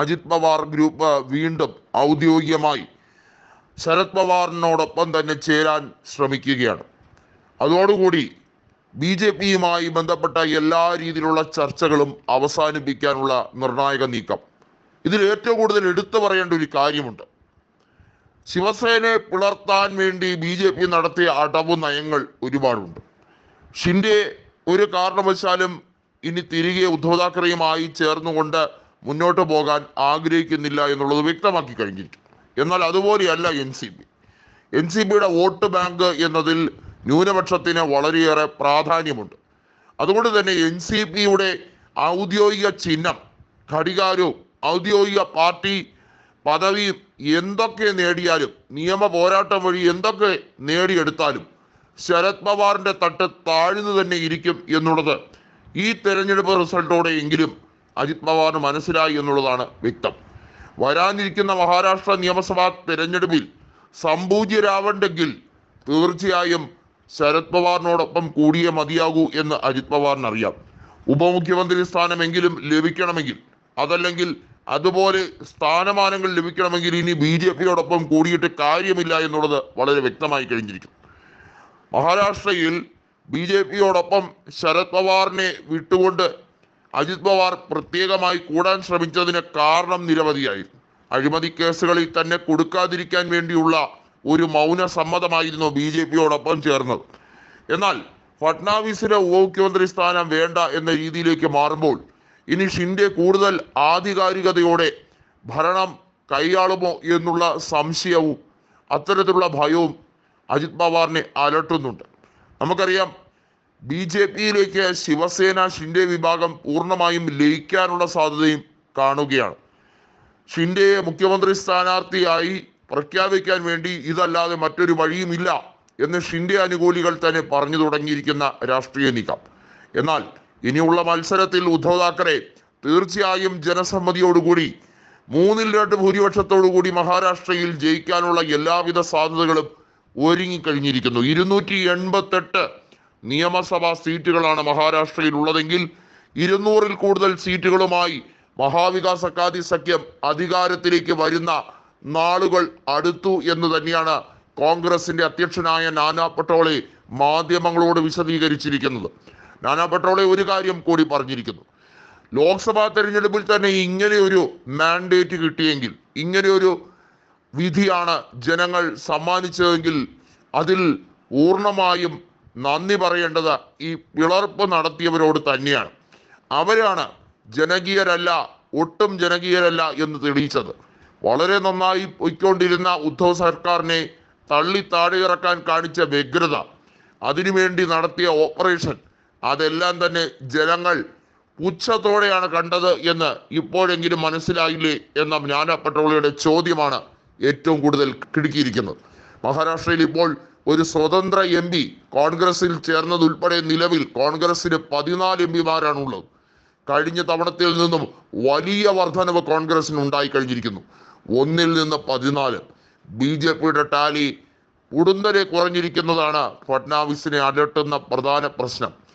Ajith Pawar group വീണ്ടും ഔദ്യോഗികമായി ശരത് പവാറിനോടൊപ്പം തന്നെ ചേരാൻ ശ്രമിക്കുകയാണ്. അതോടുകൂടി ബി ജെ പിയുമായി ബന്ധപ്പെട്ട എല്ലാ രീതിയിലുള്ള ചർച്ചകളും അവസാനിപ്പിക്കാനുള്ള നിർണായക നീക്കം. ഇതിൽ ഏറ്റവും കൂടുതൽ എടുത്തു പറയേണ്ട ഒരു കാര്യമുണ്ട്. ശിവസേനയെ പിളർത്താൻ വേണ്ടി ബി ജെ പി നടത്തിയ അടവ് നയങ്ങൾ ഒരുപാടുണ്ട്. ഷിൻഡെ ഒരു കാരണവശാലും ഇനി തിരികെ ഉദ്ധവ് താക്കറെയുമായി ചേർന്നുകൊണ്ട് മുന്നോട്ട് പോകാൻ ആഗ്രഹിക്കുന്നില്ല എന്നുള്ളത് വ്യക്തമാക്കി കഴിഞ്ഞിരിക്കും. എന്നാൽ അതുപോലെയല്ല N C P N C പിയുടെ വോട്ട് ബാങ്ക് എന്നതിൽ ന്യൂനപക്ഷത്തിന് വളരെയേറെ പ്രാധാന്യമുണ്ട്. അതുകൊണ്ട് തന്നെ എൻ സി പിയുടെ ഔദ്യോഗിക ചിഹ്നം ഘടികാരവും ഔദ്യോഗിക പാർട്ടി പദവിയും എന്തൊക്കെ നേടിയാലും നിയമ പോരാട്ടം വഴി എന്തൊക്കെ നേടിയെടുത്താലും ശരത് പവാറിന്റെ തട്ട് താഴ്ന്നു തന്നെ ഇരിക്കും എന്നുള്ളത് ഈ തെരഞ്ഞെടുപ്പ് റിസൾട്ടോടെ എങ്കിലും അജിത് പവാറിന് മനസ്സിലായി എന്നുള്ളതാണ് വ്യക്തം. വരാനിരിക്കുന്ന മഹാരാഷ്ട്ര നിയമസഭാ തെരഞ്ഞെടുപ്പിൽ സമ്പൂജ്യരാവണ്ടെങ്കിൽ തീർച്ചയായും ശരത് പവാറിനോടൊപ്പം കൂടിയേ മതിയാകൂ എന്ന് അജിത് പവാറിനറിയാം ഉപമുഖ്യമന്ത്രി സ്ഥാനമെങ്കിലും ലഭിക്കണമെങ്കിൽ അതല്ലെങ്കിൽ അതുപോലെ സ്ഥാനമാനങ്ങൾ ലഭിക്കണമെങ്കിൽ ഇനി ബി ജെ പിയോടൊപ്പം കൂടിയിട്ട് കാര്യമില്ല എന്നുള്ളത് വളരെ വ്യക്തമായി കഴിഞ്ഞിരിക്കും. മഹാരാഷ്ട്രയിൽ ബി ജെ പിയോടൊപ്പം ശരത് പവാറിനെ വിട്ടുകൊണ്ട് അജിത് പവാർ പ്രത്യേകമായി കൂടാൻ ശ്രമിച്ചതിന് കാരണം നിരവധിയായിരുന്നു. അഴിമതി കേസുകളിൽ തന്നെ കൊടുക്കാതിരിക്കാൻ വേണ്ടിയുള്ള ഒരു മൗന സമ്മതമായിരുന്നു ബി ജെ പിയോടൊപ്പം ചേർന്നത്. എന്നാൽ ഫട്നാവിസിന് ഉപമുഖ്യമന്ത്രി സ്ഥാനം വേണ്ട എന്ന രീതിയിലേക്ക് മാറുമ്പോൾ ഇനി ഷിൻഡെ കൂടുതൽ ആധികാരികതയോടെ ഭരണം കൈയാളുമോ എന്നുള്ള സംശയവും അത്തരത്തിലുള്ള ഭയവും അജിത് പവാറിനെ അലട്ടുന്നുണ്ട്. നമുക്കറിയാം ബി ജെ പിയിലേക്ക് ശിവസേന ഷിൻഡെ വിഭാഗം പൂർണമായും ലയിക്കാനുള്ള സാധ്യതയും കാണുകയാണ്. ഷിൻഡെയെ മുഖ്യമന്ത്രി സ്ഥാനാർത്ഥിയായി പ്രഖ്യാപിക്കാൻ വേണ്ടി ഇതല്ലാതെ മറ്റൊരു വഴിയുമില്ല എന്ന് ഷിൻഡെ അനുകൂലികൾ തന്നെ പറഞ്ഞു തുടങ്ങിയിരിക്കുന്ന രാഷ്ട്രീയ നീക്കം. എന്നാൽ ഇനിയുള്ള മത്സരത്തിൽ ഉദ്ധവ് താക്കറെ തീർച്ചയായും ജനസമ്മതിയോടുകൂടി മൂന്നിൽ രണ്ട് ഭൂരിപക്ഷത്തോടുകൂടി മഹാരാഷ്ട്രയിൽ ജയിക്കാനുള്ള എല്ലാവിധ സാധ്യതകളും ഒരുങ്ങിക്കഴിഞ്ഞിരിക്കുന്നു. ഇരുന്നൂറ്റി എൺപത്തെട്ട് നിയമസഭാ സീറ്റുകളാണ് മഹാരാഷ്ട്രയിൽ ഉള്ളതെങ്കിൽ ഇരുന്നൂറിൽ കൂടുതൽ സീറ്റുകളുമായി മഹാവികാസ് അക്കാദി സഖ്യം അധികാരത്തിലേക്ക് വരുന്ന നാളുകൾ അടുത്തു എന്ന് തന്നെയാണ് കോൺഗ്രസിന്റെ അധ്യക്ഷനായ നാനാ പട്ടോളെ മാധ്യമങ്ങളോട് വിശദീകരിച്ചിരിക്കുന്നത്. നാനാ പട്ടോളെ ഒരു കാര്യം കൂടി പറഞ്ഞിരിക്കുന്നു. ലോക്സഭാ തെരഞ്ഞെടുപ്പിൽ തന്നെ ഇങ്ങനെ ഒരു മാൻഡേറ്റ് കിട്ടിയെങ്കിൽ ഇങ്ങനെ ഒരു വിധിയാണ് ജനങ്ങൾ സമ്മാനിച്ചതെങ്കിൽ അതിൽ പൂർണമായും നന്ദി പറയേണ്ടത് ഈ പിളർപ്പ് നടത്തിയവരോട് തന്നെയാണ്. അവരാണ് ജനകീയരല്ല ഒട്ടും ജനകീയരല്ല എന്ന് തെളിയിച്ചത്. വളരെ നന്നായി പൊയ്ക്കൊണ്ടിരുന്ന ഉദ്ധവ് സർക്കാരിനെ തള്ളി താഴെയിറക്കാൻ കാണിച്ച വ്യഗ്രത അതിനുവേണ്ടി നടത്തിയ ഓപ്പറേഷൻ അതെല്ലാം തന്നെ ജനങ്ങൾ പുച്ഛത്തോടെയാണ് കണ്ടത് എന്ന് ഇപ്പോഴെങ്കിലും മനസ്സിലായില്ലേ എന്ന ജ്ഞാന പട്ടോളിയുടെ ചോദ്യമാണ് ഏറ്റവും കൂടുതൽ കിടുക്കിയിരിക്കുന്നത്. മഹാരാഷ്ട്രയിൽ ഇപ്പോൾ ഒരു സ്വതന്ത്ര എം പി കോൺഗ്രസിൽ ചേർന്നതുൾപ്പെടെ നിലവിൽ കോൺഗ്രസിന് പതിനാല് എം പിമാരാണുള്ളത് കഴിഞ്ഞ തവണത്തിൽ നിന്നും വലിയ വർധനവ് കോൺഗ്രസിന് ഉണ്ടായി കഴിഞ്ഞിരിക്കുന്നു. ഒന്നിൽ നിന്ന് പതിനാല്. ബി ജെ പിയുടെ ടാലി ഉടുന്തരെ കുറഞ്ഞിരിക്കുന്നതാണ് ഫട്നാവിസിനെ അലട്ടുന്ന പ്രധാന പ്രശ്നം.